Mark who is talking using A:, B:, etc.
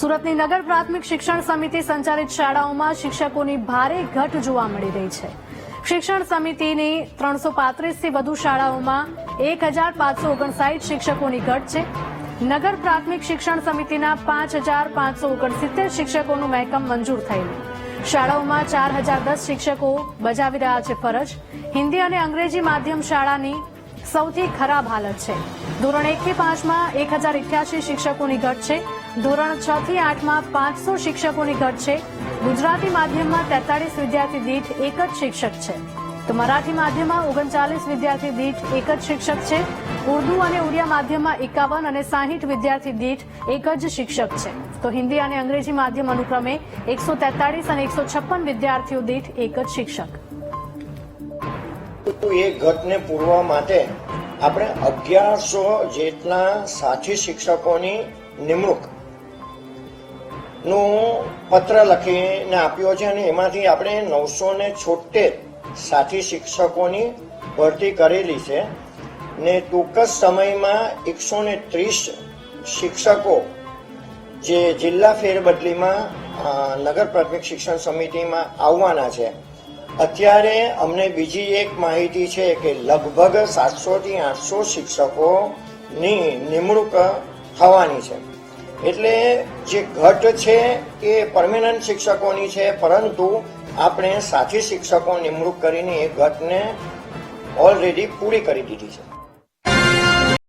A: સુરતની નગર પ્રાથમિક શિક્ષણ સમિતિ સંચાલિત શાળાઓમાં શિક્ષકોની ભારે ઘટ જોવા મળી રહી છે. શિક્ષણ સમિતિની ત્રણસો પાંત્રીસથી વધુ શાળાઓમાં એક હજાર પાંચસો ઓગણસાઠ શિક્ષકોની ઘટ છે. નગર પ્રાથમિક શિક્ષણ સમિતિના પાંચ હજાર પાંચસો ઓગણસિત્તેર શિક્ષકોનું મહેકમ મંજૂર થયેલું. શાળાઓમાં ચાર હજાર દસ શિક્ષકો બજાવી રહ્યા છે ફરજ. હિન્દી અને અંગ્રેજી માધ્યમ શાળાની સૌથી ખરાબ હાલત છે. ધોરણ એક થી પાંચમાં એક હજાર ઇઠ્યાસી શિક્ષકોની ઘટ છે. ધોરણ છ થી આઠમાં પાંચસો શિક્ષકોની ઘટ છે. ગુજરાતી માધ્યમમાં તેતાળીસ વિદ્યાર્થી દીઠ એક જ શિક્ષક છે. તો મરાઠી માધ્યમમાં ઓગણચાલીસ વિદ્યાર્થી દીઠ એક જ શિક્ષક છે. ઉર્દુ અને ઉડિયા માધ્યમમાં એકાવન અને સાહીઠ વિદ્યાર્થી દીઠ એક જ શિક્ષક છે. તો હિન્દી અને અંગ્રેજી માધ્યમ અનુક્રમે એકસો તેતાળીસ અને એકસો છપ્પન વિદ્યાર્થીઓ દીઠ એક જ શિક્ષક.
B: એ ઘટને પૂરવા માટે આપણે અગિયારસો જેટલા સાથી શિક્ષકોની નિમણૂક નું પત્ર લખીને આપ્યો છે અને એમાંથી આપણે નવસો ને છોતેર સાથી શિક્ષકોની ભરતી કરેલી છે ને ટૂંક જ સમયમાં એકસો ને ત્રીસ શિક્ષકો જે જિલ્લા ફેરબદલીમાં નગર પ્રાથમિક શિક્ષણ સમિતિમાં આવવાના છે. અત્યારે અમને બીજી એક માહિતી છે કે લગભગ સાતસો થી આઠસો શિક્ષકોની નિમણૂક થવાની છે. એટલે જે ઘટ છે એ પરમેનન્ટ શિક્ષકોની છે, પરંતુ આપણે સાથી શિક્ષકો નિમણૂક કરીને એ ઘટને ઓલરેડી પૂરી કરી દીધી છે.